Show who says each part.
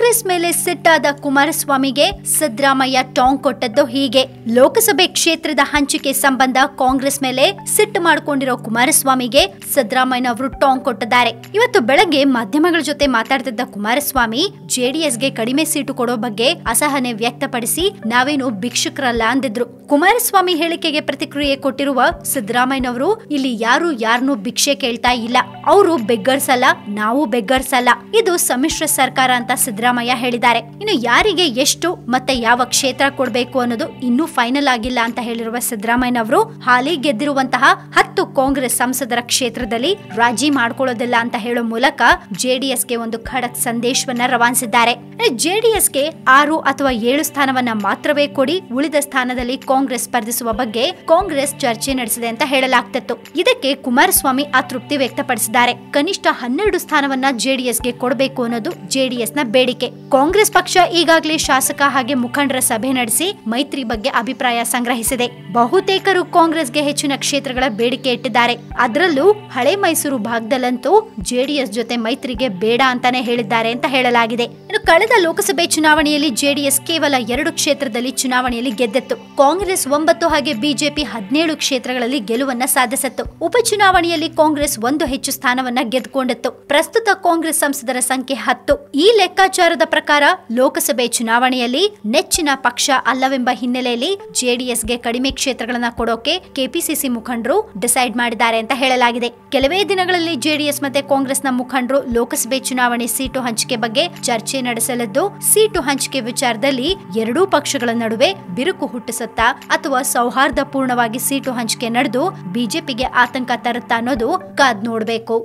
Speaker 1: ಕಾಂಗ್ರೆಸ್ ಮೇಲೆ ಸಿಟ್ಟಾದ ಕುಮಾರಸ್ವಾಮಿಗೆ ಸಿದ್ದರಾಮಯ್ಯ ಟಾಂಗ್ ಕೊಟ್ಟದ್ದು ಹೀಗೆ. ಲೋಕಸಭೆ ಕ್ಷೇತ್ರದ ಹಂಚಿಕೆ ಸಂಬಂಧ ಕಾಂಗ್ರೆಸ್ ಮೇಲೆ ಸಿಟ್ಟು ಮಾಡಿಕೊಂಡಿರೋ ಕುಮಾರಸ್ವಾಮಿಗೆ ಸಿದ್ದರಾಮಯ್ಯನವರು ಟಾಂಗ್ ಕೊಟ್ಟಿದ್ದಾರೆ. ಇವತ್ತು ಬೆಳಗ್ಗೆ ಮಾಧ್ಯಮಗಳ ಜೊತೆ ಮಾತಾಡ್ತಿದ್ದ ಕುಮಾರಸ್ವಾಮಿ ಜೆಡಿಎಸ್ಗೆ ಕಡಿಮೆ ಸೀಟು ಕೊಡೋ ಬಗ್ಗೆ ಅಸಹನೆ ವ್ಯಕ್ತಪಡಿಸಿ ನಾವೇನು ಭಿಕ್ಷುಕರಲ್ಲ ಅಂದಿದ್ರು. ಕುಮಾರಸ್ವಾಮಿ ಹೇಳಿಕೆಗೆ ಪ್ರತಿಕ್ರಿಯೆ ಕೊಟ್ಟಿರುವ ಸಿದ್ದರಾಮಯ್ಯನವರು ಇಲ್ಲಿ ಯಾರು ಯಾರನ್ನೂ ಭಿಕ್ಷೆ ಕೇಳ್ತಾ ಇಲ್ಲ. ಅವರು ಬೆಗ್ಗರ್ಸಲ್ಲ, ನಾವು ಬೆಗ್ಗರ್ಸಲ್ಲ. ಇದು ಸಮ್ಮಿಶ್ರ ಸರ್ಕಾರ ಅಂತ ಸಿದ್ದರಾಮಯ್ಯ ಹೇಳಿದ್ದಾರೆ. ಇನ್ನು ಯಾರಿಗೆ ಎಷ್ಟು ಮತ್ತೆ ಯಾವ ಕ್ಷೇತ್ರ ಕೊಡಬೇಕು ಅನ್ನೋದು ಇನ್ನೂ ಫೈನಲ್ ಆಗಿಲ್ಲ ಅಂತ ಹೇಳಿರುವ ಸಿದ್ದರಾಮಯ್ಯನವರು ಹಾಲಿ ಗೆದ್ದಿರುವಂತಹ ಹತ್ತು ಕಾಂಗ್ರೆಸ್ ಸಂಸದರ ಕ್ಷೇತ್ರದಲ್ಲಿ ರಾಜಿ ಮಾಡಿಕೊಳ್ಳೋದಿಲ್ಲ ಅಂತ ಹೇಳೋ ಮೂಲಕ ಜೆಡಿಎಸ್ಗೆ ಒಂದು ಖಡಕ್ ಸಂದೇಶವನ್ನ ರವಾನಿಸಿದ್ದಾರೆ. ಜೆಡಿಎಸ್ಗೆ ಆರು ಅಥವಾ ಏಳು ಸ್ಥಾನವನ್ನ ಮಾತ್ರವೇ ಕೊಡಿ, ಉಳಿದ ಸ್ಥಾನದಲ್ಲಿ ಕಾಂಗ್ರೆಸ್ ಸ್ಪರ್ಧಿಸುವ ಬಗ್ಗೆ ಕಾಂಗ್ರೆಸ್ ಚರ್ಚೆ ನಡೆಸಿದೆ ಅಂತ ಹೇಳಲಾಗ್ತಿತ್ತು. ಇದಕ್ಕೆ ಕುಮಾರಸ್ವಾಮಿ ಅತೃಪ್ತಿ ವ್ಯಕ್ತಪಡಿಸಿದ್ದಾರೆ. ಕನಿಷ್ಠ ಹನ್ನೆರಡು ಸ್ಥಾನವನ್ನ ಜೆಡಿಎಸ್ಗೆ ಕೊಡಬೇಕು ಅನ್ನೋದು ಜೆಡಿಎಸ್ನ ಕಾಂಗ್ರೆಸ್ ಪಕ್ಷ ಈಗಾಗಲೇ ಶಾಸಕ ಹಾಗೆ ಮುಖಂಡರ ಸಭೆ ನಡೆಸಿ ಮೈತ್ರಿ ಬಗ್ಗೆ ಅಭಿಪ್ರಾಯ ಸಂಗ್ರಹಿಸಿದೆ. ಬಹುತೇಕರು ಕಾಂಗ್ರೆಸ್ಗೆ ಹೆಚ್ಚಿನ ಕ್ಷೇತ್ರಗಳ ಬೇಡಿಕೆ ಇಟ್ಟಿದ್ದಾರೆ. ಅದರಲ್ಲೂ ಹಳೆ ಮೈಸೂರು ಭಾಗದಲ್ಲಂತೂ ಜೆಡಿಎಸ್ ಜೊತೆ ಮೈತ್ರಿಗೆ ಬೇಡ ಅಂತಾನೆ ಹೇಳಿದ್ದಾರೆ ಅಂತ ಹೇಳಲಾಗಿದೆ. ಇನ್ನು ಕಳೆದ ಲೋಕಸಭೆ ಚುನಾವಣೆಯಲ್ಲಿ ಜೆಡಿಎಸ್ ಕೇವಲ ಎರಡು ಕ್ಷೇತ್ರದಲ್ಲಿ ಚುನಾವಣೆಯಲ್ಲಿ ಗೆದ್ದಿತ್ತು. ಕಾಂಗ್ರೆಸ್ ಒಂಬತ್ತು ಹಾಗೆ ಬಿಜೆಪಿ ಹದಿನೇಳು ಕ್ಷೇತ್ರಗಳಲ್ಲಿ ಗೆಲುವನ್ನ ಸಾಧಿಸಿತ್ತು. ಉಪಚುನಾವಣೆಯಲ್ಲಿ ಕಾಂಗ್ರೆಸ್ ಒಂದು ಹೆಚ್ಚು ಸ್ಥಾನವನ್ನ ಗೆದ್ದುಕೊಂಡಿತ್ತು. ಪ್ರಸ್ತುತ ಕಾಂಗ್ರೆಸ್ ಸಂಸದರ ಸಂಖ್ಯೆ ಹತ್ತು. ಈ ಲೆಕ್ಕಾಚಾರದ ಪ್ರಕಾರ ಲೋಕಸಭೆ ಚುನಾವಣೆಯಲ್ಲಿ ನೆಚ್ಚಿನ ಪಕ್ಷ ಅಲ್ಲವೆಂಬ ಹಿನ್ನೆಲೆಯಲ್ಲಿ ಜೆಡಿಎಸ್ಗೆ ಕಡಿಮೆ ಕ್ಷೇತ್ರಗಳನ್ನ ಕೊಡೋಕೆ ಕೆಪಿಸಿಸಿ ಮುಖಂಡರು ಡಿಸೈಡ್ ಮಾಡಿದ್ದಾರೆ ಅಂತ ಹೇಳಲಾಗಿದೆ. ಕೆಲವೇ ದಿನಗಳಲ್ಲಿ ಜೆಡಿಎಸ್ ಮತ್ತೆ ಕಾಂಗ್ರೆಸ್ನ ಮುಖಂಡರು ಲೋಕಸಭೆ ಚುನಾವಣೆ ಸೀಟು ಹಂಚಿಕೆ ಬಗ್ಗೆ ಚರ್ಚೆ ನಡೆಸಲಿದ್ದು, ಸೀಟು ಹಂಚಿಕೆ ವಿಚಾರದಲ್ಲಿ ಎರಡೂ ಪಕ್ಷಗಳ ನಡುವೆ ಬಿರುಕು ಹುಟ್ಟಿಸುತ್ತಾ ಅಥವಾ ಸೌಹಾರ್ದಪೂರ್ಣವಾಗಿ ಸೀಟು ಹಂಚಿಕೆ ನಡೆದು ಬಿಜೆಪಿಗೆ ಆತಂಕ ತರುತ್ತಾ ಅನ್ನೋದು ಕಾದ್ ನೋಡ್ಬೇಕು